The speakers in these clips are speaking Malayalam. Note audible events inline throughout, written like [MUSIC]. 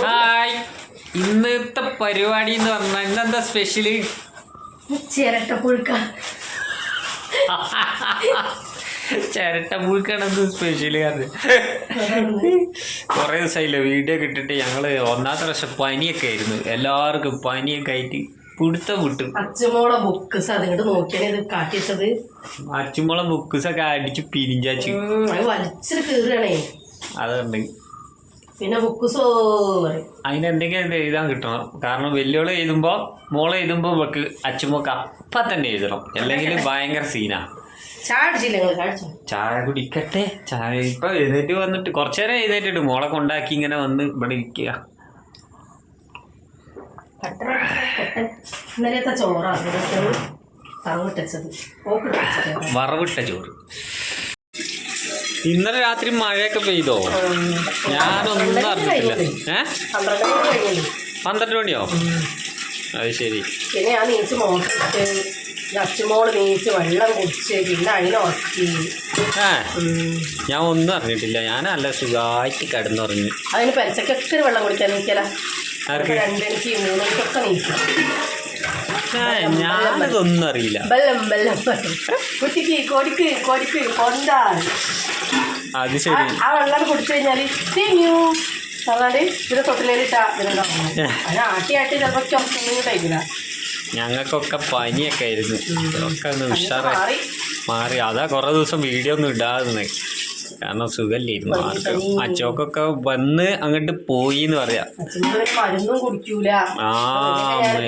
ഹായ്. ഇന്നത്തെ പരിപാടി എന്ന് പറഞ്ഞാൽ ഇന്നെന്താ സ്പെഷ്യൽ ചിരട്ട പുഴുക്ക ചിരട്ട പുഴുക്കാണെന്ന് സ്പെഷ്യൽ അത്? കുറേ ദിവസമായില്ല വീഡിയോ കിട്ടിട്ട് ഞങ്ങൾ ഒന്നാമത്തെ പ്രാവശ്യം പനിയൊക്കെ ആയിരുന്നു. എല്ലാവർക്കും പനിയൊക്കെ ആയിട്ട് പിടുത്തം വിട്ടു അച്ചുമോളെ ബുക്ക്സ് അതിങ്ങോട്ട് നോക്കിയാണ് ഇത് കാട്ടിച്ചത് ബുക്ക്സ് ഒക്കെ അടിച്ച് പിരിഞ്ചാച്ചു. അത് വലിച്ചിട്ട് കീറുകയാണേ. അതുകൊണ്ട് പിന്നെ ബുക്ക് പറയും. അതിന് എന്തെങ്കിലും എഴുതാൻ കിട്ടണം. കാരണം വെല്ലുവിളി എഴുതുമ്പോൾ മോളെ എഴുതുമ്പോൾ ഇവക്ക് അച്ഛമ്മക്ക് അപ്പ തന്നെ എഴുതണം. അല്ലെങ്കിൽ ഭയങ്കര സീനാ നിങ്ങൾ ചാടിച്ചോ ചായ കുടിക്കട്ടെ. ചായ ഇപ്പൊ എഴുന്നേറ്റ് വന്നിട്ട് കുറച്ചു നേരം എഴുന്നേറ്റിട്ട് മോളെ കൊണ്ടാക്കി ഇങ്ങനെ വന്ന് ഇവിടെ ഇരിക്കുക. ഇന്നലത്തെ ചോറാണ് തറവിട്ടത് ഓക്കിട്ടത് വറവിട്ട ചോറ്. ഇന്നലെ രാത്രി മഴയൊക്കെ പെയ്തോ? ഞാനൊന്നും അറിഞ്ഞിട്ടില്ല. ഏ? പന്ത്രണ്ട് മണിയോ? അത് ശരി. പിന്നെ ഞാൻ നീച്ച് മോട്ടിട്ട് അച്ഛമോൾ നീച്ച് വെള്ളം കുടിച്ച് പിന്നെ അതിനെ ഏ? ഞാൻ ഒന്നും അറിഞ്ഞിട്ടില്ല. ഞാൻ നല്ല സുഖമായിട്ട് കിടന്നുറങ്ങി. അതിന് പെരച്ചക്കൊക്കെ വെള്ളം കുടിക്കാൻ നീക്കല. ആർക്ക്? രണ്ടണിക്ക് മൂന്നണിക്കൊക്കെ നീക്കും ഏ, ഞാനിതൊന്നും അറിയില്ല. ബെല്ലം ബെല്ലം ബെല്ലം. കുട്ടിക്ക് കൊടിക്ക് കൊടിക്ക് കൊണ്ടാൽ അത് ശരി. ആ വെള്ളം കുടിച്ചു കഴിഞ്ഞാൽ തിരിഞ്ഞു. തൊട്ടിലേലിട്ടാ ആട്ടി ആട്ടി കഴിക്കില്ല. ഞങ്ങൾക്കൊക്കെ പനിയൊക്കെ ആയിരുന്നു. ഒക്കെ ഒന്ന് ഉഷാറായി മാറി. അതാ കുറേ ദിവസം വീഡിയോ ഒന്നും ഇടാതെ കാരണം സുഖമില്ലായിരുന്നു. ഇരുന്നു ആർക്കും. അച്ചോക്കൊക്കെ വന്ന് അങ്ങോട്ട് പോയി എന്ന് പറയാ മരുന്നും കുടിക്കൂല. ആ,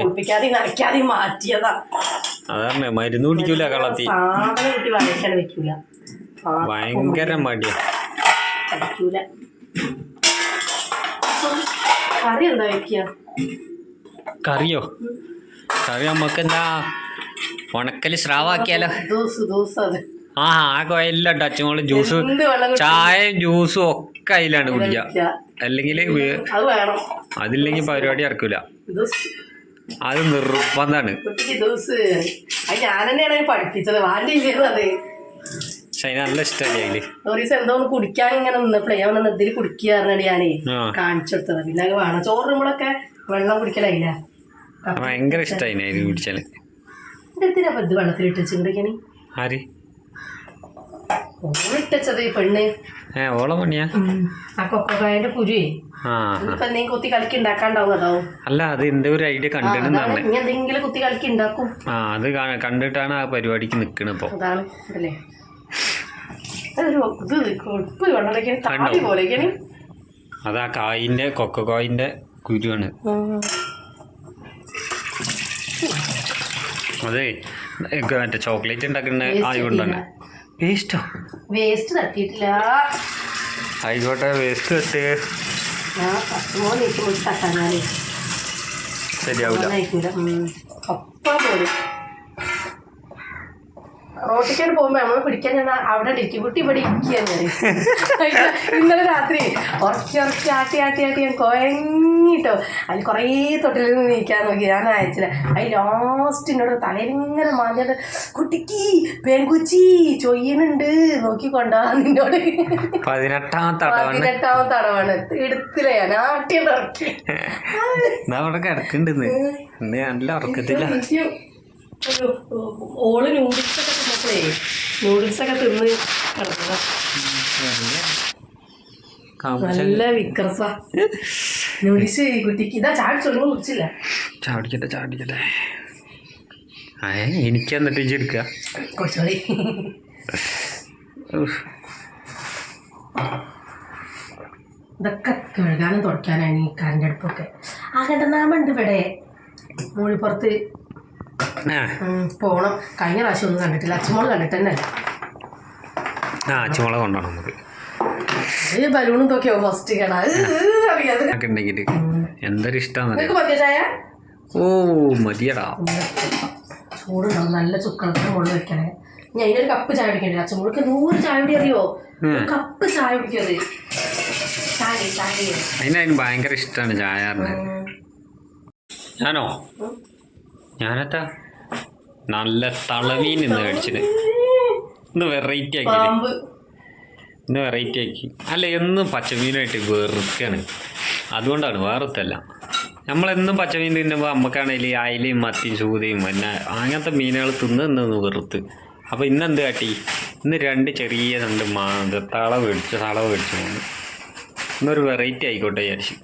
കുളിപ്പിക്കാതെ നനയ്ക്കാതെ മാറ്റിയതാ. അതാണ് മരുന്ന് കുടിക്കൂല കളത്തി. ഭയങ്കര മടിയാ. കറി എന്താ വെക്കുക കറിയോ? കറി നമുക്ക് എന്താ ഉണക്കൽ സ്രാവാക്കിയാലോ? ദോസ് ദോസ് അത്. ആ ആ ടച്ച് അച്ഛനോൾ ജ്യൂസ് ചായയും ജ്യൂസും ഒക്കെ അതിലാണ് കുടിക്കുക. അല്ലെങ്കിൽ അതില്ലെങ്കിൽ പരിപാടി ഇറക്കൂല അത് നിർബന്ധമാണ് പക്ഷെ അതിന് നല്ല ഇഷ്ടമല്ലേ അതിൽ? ഒരു ദിവസം എന്തോ ഒന്ന് കുടിക്കാൻ ഇങ്ങനെ നിന്നപ്പോഴേ ഞാൻ ഒന്ന് ഇതിൽ കുടിക്കുക പറഞ്ഞിട്ട് ഞാനേ ആ. കാണിച്ചു കൊടുത്തത്. പിന്നെ വേണം. ചോറ് വെള്ളം കുടിക്കലായില്ല ഭയങ്കര ഇഷ്ടായി കുടിച്ചാൽ. എന്തിനാ ഇട്ടിച്ച് കുടിക്കണി ആര്? ഓളിട്ടച്ചത് ഈ പെണ്ണ്. ഏ ഓളം പണിയാ? ആ കൊക്കക്കായന്റെ കുരുവേ. ആ ആ. ഇപ്പൊ എന്തെങ്കിലും കുത്തി കളിക്ക് ഉണ്ടാക്കാണ്ടാവും അതാവും അല്ല അത് ഒരു ഐഡിയ. ഇനി എന്തെങ്കിലും കുത്തി കളിക്ക് ഉണ്ടാക്കും ആ അത് കണ്ടിട്ടാണ് ആ പരിപാടിക്ക് നിക്കണിപ്പോ അതാണ് അല്ലേ ഇത് താടി അത് ആ കായിന്റെ കൊക്കക്കോയിന്റെ കുരുവാണ്. അതെ മറ്റേ ചോക്ലേറ്റ് ഉണ്ടാക്കുന്ന ആയതുകൊണ്ടാണ്. വേസ്റ്റോ വേസ്റ്റ് തട്ടിയിട്ടില്ല. ആയിക്കോട്ടെ വേസ്റ്റ് തട്ടി. ഞാൻ പത്തുമൂന്ന് നീക്കി മുടി തട്ടാനാലേ ശരിയാവില്ല ഒപ്പ പോലും റോട്ടിക്കാണ് പോകുമ്പോ നമ്മൾ പിടിക്കാൻ ഞാൻ അവിടെ ഇരിക്കും. കുട്ടി ഇവിടെ ഇരിക്കുകയാണ് [LAUGHS] ഇന്നലെ രാത്രി ഉറക്കി ഉറക്കി ആട്ടി ആട്ടി ആട്ടി ഞാൻ കൊയങ്ങിട്ടോ അതിൽ കുറേ തൊട്ടിൽ നിന്ന് നീക്കാൻ നോക്കി. ഞാൻ അയച്ചില്ല. അതിൽ ലാസ്റ്റ് എന്നോട് തലയിലിങ്ങനെ മാഞ്ഞിട്ട് കുട്ടിക്ക് പെൺകുച്ചി ചൊയ്യനുണ്ട് നോക്കിക്കൊണ്ടാ നിന്നോട്. പതിനെട്ടാമത്തെ അടവാണ് തടവാണ്. എടുത്തില്ല? ഞാൻ ആട്ടി ഇറക്കി. അവിടെ കിടക്കണ്ടെന്ന് നല്ല ഉറക്കത്തില്ല ഓൾ നൂഡിൽസ് ഒക്കെ നൂഡിൽസ് ഒക്കെ തിന്ന് കിടക്കുക നല്ല വിക്രസ. നൂഡിൽസ് കുട്ടിക്ക് ഇതാ ചാടി ചൊല്ലുമ്പോൾ കുടിച്ചില്ല? ചാടിക്കട്ടെ ചാടിക്കട്ടെ. ഏ എനിക്ക് എന്നിട്ട് ഇഞ്ചി എടുക്കുക കുറച്ചുകൂടി ഉഫ്. ഇതൊക്കെ കഴുകാനും തുടയ്ക്കാനാണ് ഈ കറണ്ട് അടുപ്പൊക്കെ. ആ കണ്ടനാമുണ്ട് ഇവിടെ. മൂളിപ്പുറത്ത് പോണം. കഴിഞ്ഞ പ്രാവശ്യം ഒന്നും കണ്ടിട്ടില്ല. അച്ഛമോൾ കണ്ടിട്ട് തന്നെ ആ അച്ഛമോളെ കൊണ്ടുപോകണം നമുക്ക്. ഈ ബലൂണും തോക്കിയോ ഫസ്റ്റ് അറിയാതെ എന്തൊരു നിനക്ക് ഓ മതിയടാ. ചൂടുണ്ടാവും. നല്ല ചുക്കളത്തിന് മുകളിൽ വെക്കണേ. ഞാൻ അതിനൊരു കപ്പ് ചായ കുടിക്കണ്ടേ അച്ഛമ്മൾക്ക് നൂറ് ചായ കുടി അറിയോ? കപ്പ് ചായ അതിന് അതിന് ഭയങ്കര ഇഷ്ടമാണ് ചായ. ഞാനോ. ഞാനെത്താ? നല്ല തളവീൻ ഇന്ന് കഴിച്ചത് ഇന്ന് വെറൈറ്റി ആക്കി ഇന്ന് വെറൈറ്റി ആക്കി. അല്ല എന്നും പച്ചമീനായിട്ട് വെറുക്കാണ്. അതുകൊണ്ടാണ് വേറൊത്തല്ല. നമ്മളെന്നും പച്ചമീൻ തിന്നുമ്പോൾ നമുക്കാണെങ്കിൽ അയലയും മത്തിയും ചൂതയും പിന്നെ അങ്ങനത്തെ മീനുകൾ തിന്ന് തിന്നു വെറുത്ത്. അപ്പോൾ ഇന്ന് എന്ത് കാട്ടി? ഇന്ന് രണ്ട് ചെറിയ രണ്ട് മാ തളവ് തള മേടിച്ചു തള മേടിച്ചു ഇന്നൊരു വെറൈറ്റി ആയിക്കോട്ടെ വിചാരിച്ചു.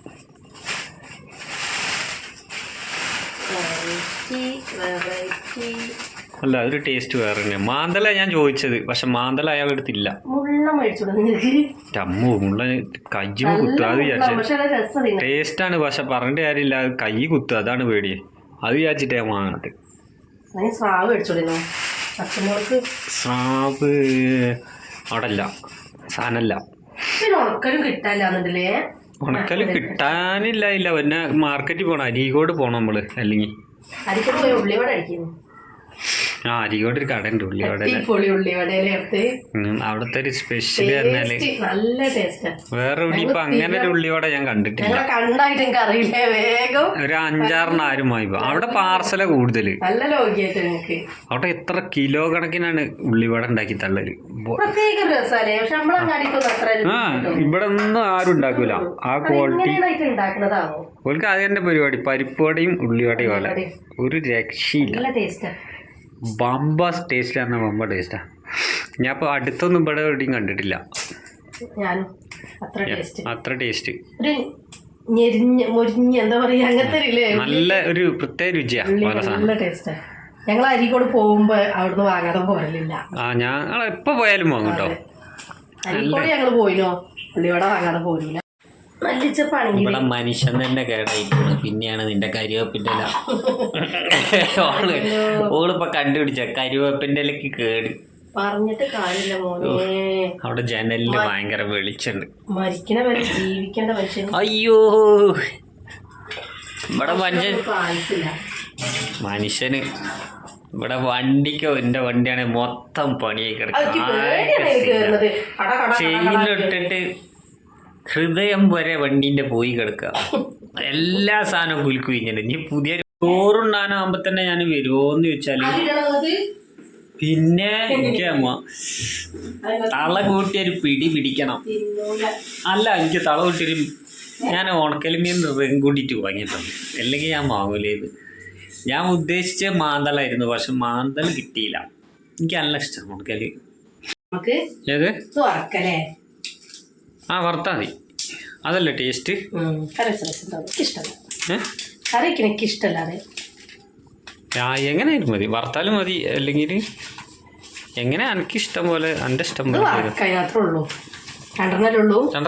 അല്ല അതൊരു ടേസ്റ്റ് വേറെ തന്നെയാണ് മാന്തല ഞാൻ ചോദിച്ചത്. പക്ഷെ മാന്തല അയാൾ എടുത്തില്ല അമ്മു മുള്ള കയ്യു കുത്തുക അത് ടേസ്റ്റ് ആണ് പക്ഷെ. ടേസ്റ്റാണ് പറഞ്ഞിട്ട് കാര്യമില്ല. അത് കൈ കുത്തുക അതാണ് പേടി അത് വിചാരിച്ചിട്ട് ഞാൻ വാങ്ങണത്. സ്രാവ് അവിടെ അല്ല സാധനമല്ല ഉണക്കലും കിട്ടാനില്ല ഇല്ല പിന്നെ മാർക്കറ്റിൽ പോണം. അരീക്കോട് പോണം നമ്മൾ. അല്ലെങ്കിൽ ആ ഒരു കട ഉണ്ട് ഉള്ളിയോടെ പൊളി ഉള്ളിവടയിലെ അടുത്ത് അവിടുത്തെ? ഒരു സ്പെഷ്യൽ പറഞ്ഞാൽ ടേസ്റ്റ് നല്ല ടേസ്റ്റാ വേറെ എവിടെ ഇപ്പൊ അങ്ങനെ ഒരു ഉള്ളിയോടെ ഞാൻ കണ്ടിട്ടില്ല. ഞങ്ങളെ കണ്ടായിട്ട് എനിക്ക് അറിയില്ലേ വേഗം. ഒരു അഞ്ചാറിന് ആരും വാങ്ങിപ്പോ അവിടെ പാർസല കൂടുതൽ. നല്ല ലോകിയായിട്ട് നിങ്ങൾക്ക് അവിടെ എത്ര കിലോ കണക്കിനാണ് ഉള്ളിവട ഉണ്ടാക്കി തള്ളൽ? ബോ- പ്രത്യേക രസമല്ലേ പക്ഷെ നമ്മളങ്ങാടിക്കൊന്നും അത്ര ആ ഇവിടെ ഒന്നും ആരും ഉണ്ടാക്കൂല. ആ ക്വാളിറ്റി ഉണ്ടാക്കുന്നതാവോ ഓൾക്ക് അത് തന്നെ പരിപാടി പരിപ്പ് വടയും ഉള്ളിവടയും പോലെ ഒരു രക്ഷയില്ല. നല്ല ടേസ്റ്റാ ബമ്പാസ് ടേസ്റ്റാണ് ബമ്പ ടേസ്റ്റാ ഞാൻ ഇപ്പോൾ അടുത്തൊന്നും ഇവിടെ എവിടെയും കണ്ടിട്ടില്ല. അത്ര ടേസ്റ്റ് നല്ല ഒരു പ്രത്യേക രുചിയാ ഉള്ളി ഓരോ സാധനം. ഞങ്ങൾ അരിക്കോട് പോകുമ്പോ അവിടുന്ന് വാങ്ങാതെ പോരലില്ല. ആ ഞങ്ങൾ എപ്പോ പോയാലും വാങ്ങും കേട്ടോ ഞങ്ങൾ പോയിനോ? പുള്ളിയോടെ വാങ്ങാതെ പോരില്ല ഇവിടെ മനുഷ്യൻ തന്നെ കേടായിരിക്കുന്നു. പിന്നെയാണ് നിന്റെ കരുവേപ്പിന്റെ ഇല. [LAUGHS] ഓൾ ഓളിപ്പോ കണ്ടുപിടിച്ച? കരുവേപ്പിന്റെ ഇലക്ക് കേട്. പറഞ്ഞിട്ട് കാര്യമില്ല മോനെ. അവിടെ ജനലിൽ ഭയങ്കര വെളിച്ചുണ്ട് മരിക്കണ വരെ ജീവിക്കേണ്ട മനുഷ്യൻ. അയ്യോ. ഇവിടെ മനുഷ്യൻ മനുഷ്യന് ഇവിടെ വണ്ടിക്കോ എന്റെ വണ്ടിയാണ് മൊത്തം പണിയായി കിടക്കുന്നത്. പേടിയാണ് ഹൃദയം വരെ വണ്ടീന്റെ പോയി കിടക്കുക എല്ലാ സാധനവും കുലുക്കുഴിഞ്ഞിട്ട് ഇനി പുതിയ ചോറുണ്ടാനാകുമ്പോ തന്നെ ഞാൻ വരുമോന്ന് ചോദിച്ചാൽ പിന്നെ എനിക്ക് അമ്മ അതിന് തള കൂട്ടിയൊരു പിടി പിടിക്കണം. അല്ല എനിക്ക് തള കൂട്ടിയൊരു ഞാൻ ഉണക്കലിമീൻ കൂട്ടിയിട്ട് വാങ്ങിയിട്ടുണ്ട് അല്ലെങ്കിൽ ഞാൻ വാങ്ങൂലേ ഇത്. ഞാൻ ഉദ്ദേശിച്ച മാന്തളായിരുന്നു പക്ഷെ മാന്തൽ കിട്ടിയില്ല. എനിക്ക് നല്ല ഇഷ്ടം ഉണക്കൽ. ഏത്? ഇത് വറക്കല്ലേ ആ വറുത്താൽ മതി. അതല്ലേ ടേസ്റ്റ്? എങ്ങനെയായിരുന്നു കറി ഇഷ്ടമല്ല കറിക്ക് എനിക്ക് ഇഷ്ടമല്ലാതെ ആ എങ്ങനെയായാലും മതി. വറുത്താലും മതി. അല്ലെങ്കിൽ എങ്ങനെ എനിക്ക് ഇഷ്ടം പോലെ എന്റെ ഇഷ്ടം പോലെ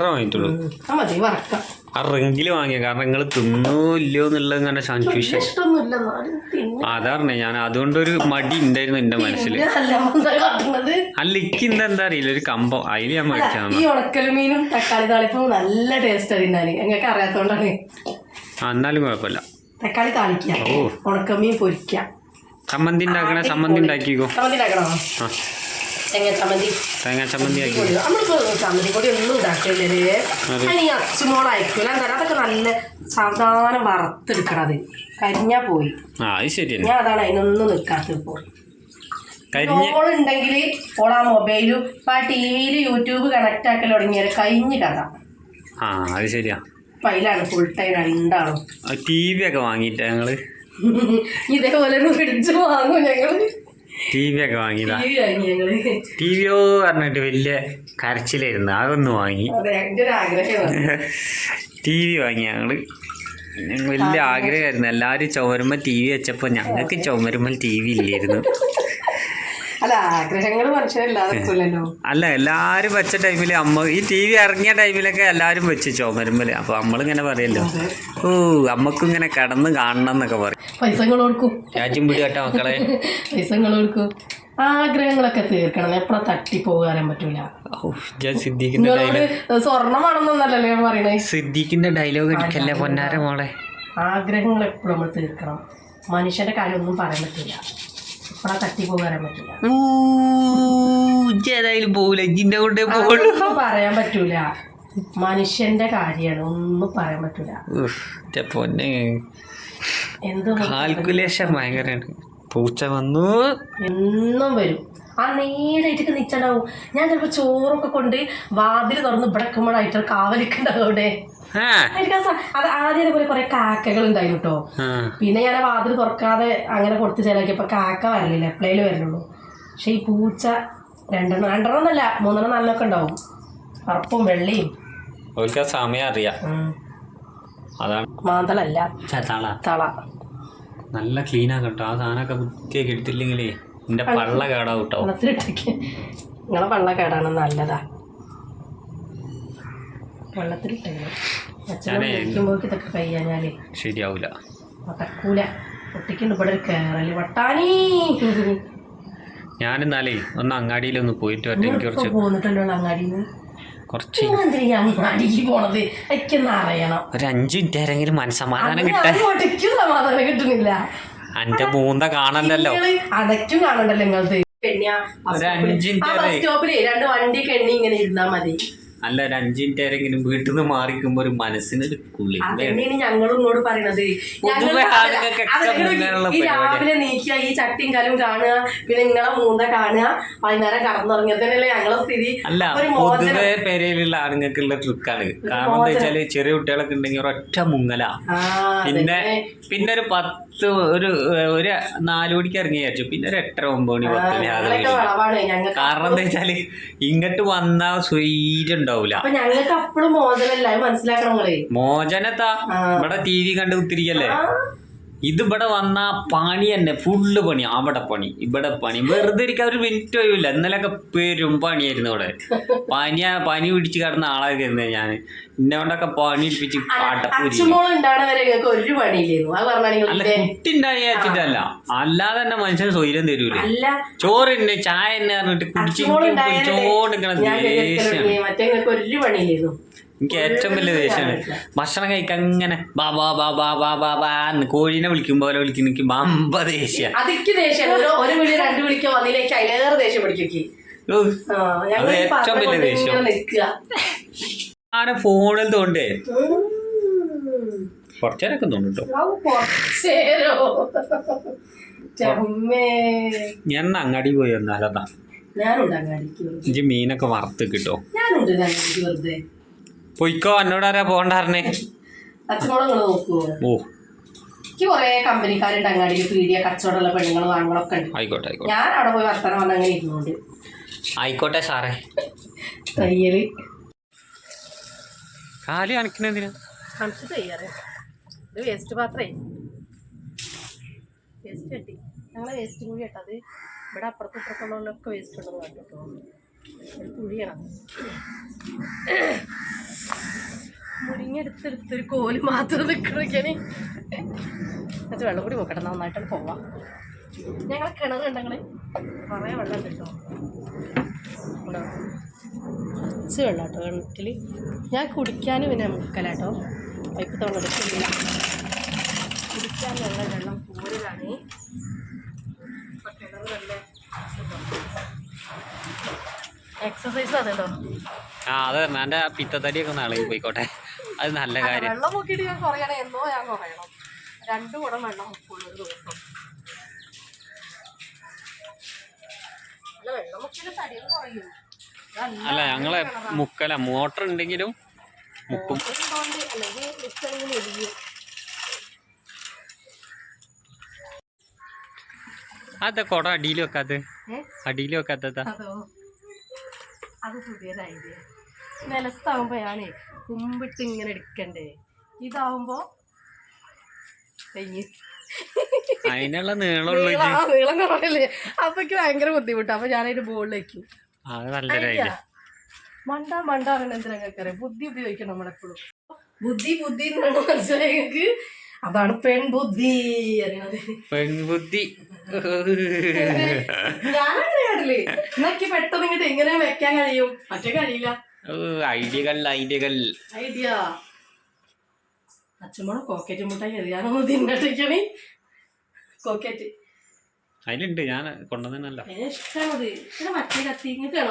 വാങ്ങിയിട്ടുള്ളൂ. മതി വറക്കാം. ആ റിങ്കിൽ വാങ്ങിയ. കാരണം നിങ്ങൾ തിന്നോ ഇല്ലയോ എന്നുള്ളത് ഇങ്ങനെ കൺഫ്യൂഷൻ പിന്നെ അതാണ് ഞാൻ അതുകൊണ്ടൊരു മടി ഉണ്ടായിരുന്നു എന്റെ മനസ്സിൽ പിന്നെ അല്ല എന്താ അറിയില്ല ഒരു കമ്പം. അതിൽ ഞാൻ മേടിച്ചാൽ ഈ ഉണക്കൽ മീനും തക്കാളി താളിപ്പും നല്ല ടേസ്റ്റ് തിന്നാന്. ഞങ്ങൾക്ക് അറിയാത്തോണ്ടാണ്. എന്നാലും കുഴപ്പമില്ല. തക്കാളി താളിക്കുക ഓ. ഉണക്കമീൻ പൊരിക്കുക ചമ്മന്തി ഉണ്ടാക്കണേ ചമ്മന്തി ഉണ്ടാക്കിക്കോ. ചമ്മന്തി ഉണ്ടാക്കണോ? ആ. ചമ്മന്തി. തേങ്ങാ ചമ്മന്തി ആക്കി പൊടി. നമ്മളിപ്പോ ചമ്മന്തി പൊടി ഒന്നും ഉണ്ടാക്കില്ലേ അതെ. അതിന് ഈ അതൊക്കെ നല്ല സാവധാനം കരിഞ്ഞാ പോയി. ആ അത് ഞാൻ അതാണ് അതിനൊന്നും നിൽക്കാത്തത് ഇപ്പോൾ. ഓളുണ്ടെങ്കിൽ ഓൾ ആ മൊബൈലും ഇപ്പം ആ ടി വിയിൽ യൂട്യൂബ് കണക്ട് ആക്കൽ തുടങ്ങിയാൽ കഴിഞ്ഞ കഥ. ആ അത് ശരിയാ. അപ്പം അതിലാണ് ഫുൾ ടൈം രണ്ടാളും ടി വി ഒക്കെ വാങ്ങിയിട്ടാ ഞങ്ങൾ? [LAUGHS] ഇതേപോലെ ഫ്രിഡ്ജ് വാങ്ങും ഞങ്ങൾ ടി വി ഒക്കെ വാങ്ങിയതാ? ടി ഞങ്ങൾ. വിയോ പറഞ്ഞിട്ട് വലിയ കരച്ചിലായിരുന്നു അതൊന്ന് വാങ്ങി. ടി വി വാങ്ങി ഞങ്ങൾ. വലിയ ആഗ്രഹമായിരുന്നു എല്ലാവരും ചുമരുമ്പോൾ ടി വി വെച്ചപ്പോൾ ഞങ്ങൾക്ക് ചുമരുമ്പോൾ ടി വി ഇല്ലായിരുന്നു. അല്ല ആഗ്രഹങ്ങൾ മനുഷ്യരല്ലാതെ ഇല്ലല്ലോ [LAUGHS] അല്ല എല്ലാവരും വെച്ച ടൈമിൽ അമ്മ ഈ ടി വി ഇറങ്ങിയ ടൈമിലൊക്കെ എല്ലാവരും വെച്ച് ചോമരുമ്പൽ അപ്പൊ നമ്മളിങ്ങനെ പറയല്ലോ. ഓ അമ്മക്കും ഇങ്ങനെ കടന്ന് കാണണം എന്നൊക്കെ പറയും. പൈസകൾ കൊടുക്കും രാജ്യം പിടി കേട്ടോ മക്കളെ. [LAUGHS] പൈസകൾ കൊടുക്കും ആഗ്രഹങ്ങളൊക്കെ തീർക്കണം. എപ്പോഴാ തട്ടി പോകാനും പറ്റൂല. ഓ, ഞാൻ സിദ്ദീഖിന്റെ ഡയലോഗ് സ്വർണമാണെന്നൊന്നല്ലല്ലോ ഞാൻ പറയണേ. സിദ്ദീഖിന്റെ ഡയലോഗ് അടിക്കല്ലേ പൊന്നാര മോളെ? ആഗ്രഹങ്ങൾ എപ്പോഴും നമ്മൾ തീർക്കണം. മനുഷ്യന്റെ കാര്യം ഒന്നും പറയാൻ പറ്റില്ല എപ്പോഴാ തട്ടി പോകാൻ പറ്റില്ല ഏതായാലും പോവില്ല ഇജിന്റെ കൂടെ പോകുള്ളൂ പറയാൻ പറ്റൂല. മനുഷ്യന്റെ കാര്യാണ് ഒന്നും പറയാൻ പറ്റൂല. പൊന്നെ. എന്ത് കാൽക്കുലേഷൻ ഭയങ്കരമാണ് പൂച്ച വന്നു. എന്നും വരും. ആ നേരായിട്ടൊക്കെ നിച്ചണ്ടാവും. ഞാൻ ചിലപ്പോൾ ചോറൊക്കെ കൊണ്ട് വാതിൽ തുറന്ന് ഇവിടെ കാവലിക്കണ്ടാവും കാവലിക്കുണ്ടാവും അവിടെ. അത് ആദ്യം പോലെ കുറെ കാക്കകൾ ഉണ്ടായിരുന്നു കേട്ടോ പിന്നെ ഞാൻ ആ വാതിൽ തുറക്കാതെ അങ്ങനെ കൊടുത്ത് ചിലക്കിയപ്പോൾ കാക്ക വരലില്ല എപ്പോഴേലും വരലുള്ളൂ. പക്ഷെ ഈ പൂച്ച രണ്ടെണ്ണം രണ്ടെണ്ണം എന്നല്ല മൂന്നെണ്ണം നല്ലൊക്കെ ഉണ്ടാവും. കറുപ്പും വെള്ളയും. സമയം അറിയാം. അതാണ് മാന്തളല്ല. തള. തള. നല്ല ക്ലീൻ ആക്കട്ടോ ആ സാധനമൊക്കെ വൃത്തിയൊക്കെ എടുത്തില്ലെങ്കിലേ എന്റെ പള്ള കേടാ കേട്ടോ നിങ്ങളെ പള്ള കേടാണ് നല്ലതാ. വെള്ളത്തിലിട്ടേ ഇതൊക്കെ കഴിയാഞ്ഞാലേ ശരിയാവൂല. നടക്കൂല കുട്ടിക്കുണ്ട് ഇവിടെ കേറൽ. വട്ടാനി ഞാനെന്നാലേ ഒന്ന് അങ്ങാടിയിലൊന്ന് പോയിട്ട് വരട്ടെ. എനിക്ക് കുറച്ച് പോന്നിട്ടല്ലോ അങ്ങാടിയിൽ കുറച്ച് അങ്ങാടിക്ക് പോണത്? എനിക്കൊന്ന് അറിയണം. ഒരു അഞ്ചു മിനിറ്റ് ആരെങ്കിലും മനസ്സമാധാനം കിട്ടാൻ. സമാധാനം കിട്ടുന്നില്ല. അന്റെ മൂന്ന കാണണ്ടല്ലോ. അടയ്ക്കും കാണണ്ടല്ലോ നിങ്ങളത് പെണ്ണിയാ സ്റ്റോപ്പിൽ രണ്ട് വണ്ടി കെണ്ണി ഇങ്ങനെ ഇരുന്നാ മതി. അല്ല ഒരു അഞ്ചു മിനിറ്റ് ആരെങ്കിലും വീട്ടിൽ നിന്ന് മാറിക്കുമ്പോ ഒരു മനസ്സിനൊരു കുളി അതന്നെയാണ് ഞങ്ങളും ഇങ്ങോട്ട് പറയണത്. പൊതുവെ ആളുകൾക്കൊക്കെ മുങ്ങാനുള്ള ഈ പരിപാടിയാ. രാവിലെ നീക്കുക ഈ ചട്ടിയും കലും കാണുക പിന്നെ നിങ്ങളെ മൂന്ന കാണുക വൈകുന്നേരം കടന്നുറങ്ങിയതന്നെയല്ലേ ഞങ്ങളെ സ്ഥിതി. അല്ല ഒരു മോചനം. പൊതുവെ പെരയിലുള്ള ആണുങ്ങൾക്കുള്ള ട്രിക്കാണ്. കാരണം എന്താ വെച്ചാൽ ചെറിയ കുട്ടികളൊക്കെ ഉണ്ടെങ്കിൽ ഒരൊറ്റ മുങ്ങല. ആ, പിന്നെ അതന്നെ. പിന്നെ ഒരു പത്ത് ഒരു ഒരു നാലു മണിക്ക് ഇറങ്ങി വിചാരിച്ചു പിന്നെ ഒരു എട്ടര ഒമ്പത് മണി ആ, പത്ത് മണി അത് ഞങ്ങളൊക്കെ വളവാണ് ഞങ്ങൾക്ക് കാരണം എന്താ വെച്ചാൽ ഇങ്ങോട്ട് വന്നാ സ്വൈര്യം ഉണ്ടാവൂല. അപ്പൊ ഞങ്ങൾക്ക് അപ്പഴും മോചനല്ല മനസ്സിലാക്കണം നിങ്ങൾ. മോചനത്താ? ഇവിടെ ടി വി കണ്ട് കുത്തിരിക്കല്ലേ? ആ, ഇത് ഇവിടെ വന്ന പണി തന്നെ ഫുള്ള് പണി അവിടെ പണി ഇവിടെ പണി. വെറുതെ ഇരിക്കാൻ ഒരു മിനിറ്റ് ഒഴിവില്ല ഇന്നലെയൊക്കെ പെരും പണിയായിരുന്നു ഇവിടെ. പനി പനി പിടിച്ച് കിടന്ന ആളായിരുന്നു ഞാൻ എന്നെ കൊണ്ടൊക്കെ പണി പിടിച്ച് അല്ല വെച്ചിട്ടല്ല അല്ലാതെ തന്നെ മനുഷ്യന് സ്വൈര്യം തരൂല. ചോറ് തന്നെ ചായ തന്നെ പറഞ്ഞിട്ട് കുടിച്ചു ചോറ് മറ്റേ ഒരു പണിയില്ലായിരുന്നു. എനിക്ക് ഏറ്റവും വലിയ ദേഷ്യമാണ് ഭക്ഷണം കഴിക്കാൻ ഇങ്ങനെ ബാ ബാ ബാ ബാ ബാ ബാ ബാ എന്ന് കോഴീനെ വിളിക്കും പോലെ വിളിക്കുന്ന എനിക്ക് ബമ്പ ദേഷ്യ. അതിക്ക് ദേഷ്യം ഒരു വിളി രണ്ട് വിളിക്കോ വന്നിലേക്ക് അതിലേറെ ദേഷ്യം പിടിക്കും അത് ഏറ്റവും വലിയ ദേഷ്യം. ആണ് ഫോണിൽ തോണ്ടേ. കുറച്ചേരൊക്കെ തോന്നും കേട്ടോ കുറച്ചേരോ. ചമ്മേ. ഞാൻ അങ്ങാടി പോയി വന്നാലതാ. ഇഞ്ചി മീനൊക്കെ വറുത്ത് കിട്ടോ. ഞാനുണ്ട് വെറുതെ. പൊയ്ക്കോ എന്നോട് ആരാ പോകണ്ടായിരുന്നേ നോക്കുവോ ഓ. എനിക്ക് കുറെ കമ്പനിക്കാരുണ്ട് അങ്ങാടിയിൽ പീടിയ കച്ചവടമുള്ള പെണ്ണുങ്ങളും ആണുങ്ങളൊക്കെ ഉണ്ട്. ആയിക്കോട്ടെ ആയിക്കോട്ടെ. ഞാൻ അവിടെ പോയി വർത്തമാനം വന്ന് അങ്ങനെ ഇരുന്നുണ്ട്. ആയിക്കോട്ടെ സാറേ. തയ്യൽ. കാലി തയ്യാറ്. ഇത് വേസ്റ്റ് പാത്രേ വേസ്റ്റ് കെട്ടി. ഞങ്ങളെ വേസ്റ്റ് കൂടി കേട്ടത് ഇവിടെ അപ്പുറത്തും ഇപ്പുറത്തുള്ളവരൊക്കെ വേസ്റ്റ് ഉണ്ടെന്ന് കേട്ടോ മുരിങ്ങെടുത്തെടുത്തൊരു കോൽ മാത്രം നിൽക്കണൊക്കെയാണ് എന്നിട്ട് വെള്ളം കൂടി നോക്കട്ടെ നന്നായിട്ടാണ് പോവാം. ഞങ്ങളെ കിണറുണ്ടെങ്കിൽ കുറേ വെള്ളം കിട്ടും? കുറച്ച് വെള്ളം കേട്ടോ കിണറ്റിൽ ഞാൻ കുടിക്കാനും പിന്നെ മുക്കലാട്ടോ പൈപ്പ് തവണ എടുക്കുന്നില്ല കുടിക്കാൻ വെള്ളം വെള്ളം കൂടുതലാണ് എക്സസൈസ് അതല്ലോ ആ അത് തന്നെ. എന്റെ പിത്തത്തടിയൊക്കെ നാളെ പോയിക്കോട്ടെ. അത് നല്ല കാര്യം. വെള്ളം നോക്കിയിട്ട് ഞാൻ കുറയണം എന്നോ ഞാൻ കുറയണം രണ്ടു കുടം വെള്ളം മുക്കുള്ളൂ ഒരു ദിവസം. അല്ല വെള്ളം തടിയൊക്കെ കുറയും. അല്ല ഞങ്ങളെ മുക്കല മോട്ടർ ഉണ്ടെങ്കിലും മുക്കും. അതെ? കൊട അടിയിൽ വെക്കാത്ത അടിയിൽ വെക്കാത്തതാ അതോ പുതിയൊരു ഐഡിയ നിലത്താവുമ്പോ ഞാനേ കുമ്പിട്ട് ഇങ്ങനെ എടുക്കണ്ടേ. ഇതാവുമ്പോ കഴിഞ്ഞ് അതിനുള്ള നീളം നീളം കുറവല്ലേ? അപ്പൊ എനിക്ക് ഭയങ്കര ബുദ്ധിമുട്ടാ. അപ്പൊ ഞാനതിന്റെ ബോളിൽ ഐഡിയ. മണ്ട മണ്ട അങ്ങനെ എന്തിനാ കേൾക്കറിയാം ബുദ്ധി ഉപയോഗിക്കണം നമ്മളെപ്പോഴും. ബുദ്ധി ബുദ്ധി എന്നാണ് മനസ്സിലായി അതാണ് പെൺബുദ്ധി അറിയണത് പെൺബുദ്ധി. ഞാനങ്ങനെ കേട്ടില്ലേ എന്നൊക്കെ പെട്ടെന്ന് ഇങ്ങോട്ട് എങ്ങനെ വെക്കാൻ കഴിയും? മറ്റേ കഴിയില്ല. ഐഡിയകൾ ഐഡിയകൾ. ഐഡിയ. അച്ഛമ്മോടെ കോക്കറ്റ് മുട്ടായി എറിയാനൊന്ന് തിന്നിട്ടേക്കാണ് കോക്കറ്റ്. അതിലുണ്ട് ഞാൻ കൊണ്ടുവന്നല്ല ഇത് മറ്റേ കത്തി എനിക്ക്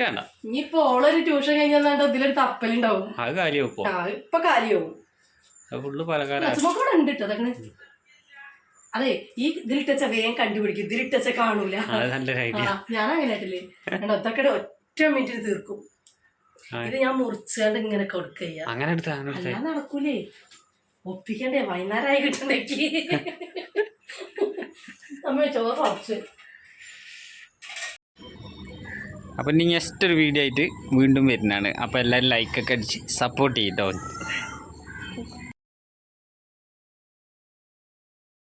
വേണ്ട. ഇനിയിപ്പോ ഓളൊരു ട്യൂഷൻ കഴിഞ്ഞാണ്ട് ഇതിലൊരു തപ്പലുണ്ടാവും. അത് കാര്യം ഇപ്പോ. കാര്യമാവും. ഫുള്ള് പലകാരം ഉണ്ട് കേട്ടോ അതൊക്കെ അതെ ഈ ഇതിലിട്ടച്ച വേഗം കണ്ടുപിടിക്കും. ഇതിലിട്ടച്ച കാണൂല. ഞാൻ അങ്ങനെ ആയിട്ടില്ലേ കണ്ടോ ഇതൊക്കെ ഒറ്റ മിനിറ്റിൽ തീർക്കും. ഇത് ഞാൻ മുറിച്ചാണ്ട് ഇങ്ങനെ കൊടുക്കുക അങ്ങനെ നടക്കൂലേ. ഒപ്പിക്കണ്ടേ? വൈകുന്നേരമായി കിട്ടണ്ടേക്ക് നമ്മൾ ചോറ് കുറച്ച്. അപ്പം ഇനി നെക്സ്റ്റ് ഒരു വീഡിയോ ആയിട്ട് വീണ്ടും വരുന്നതാണ്. അപ്പോൾ എല്ലാവരും ലൈക്കൊക്കെ അടിച്ച് സപ്പോർട്ട് ചെയ്യട്ടോ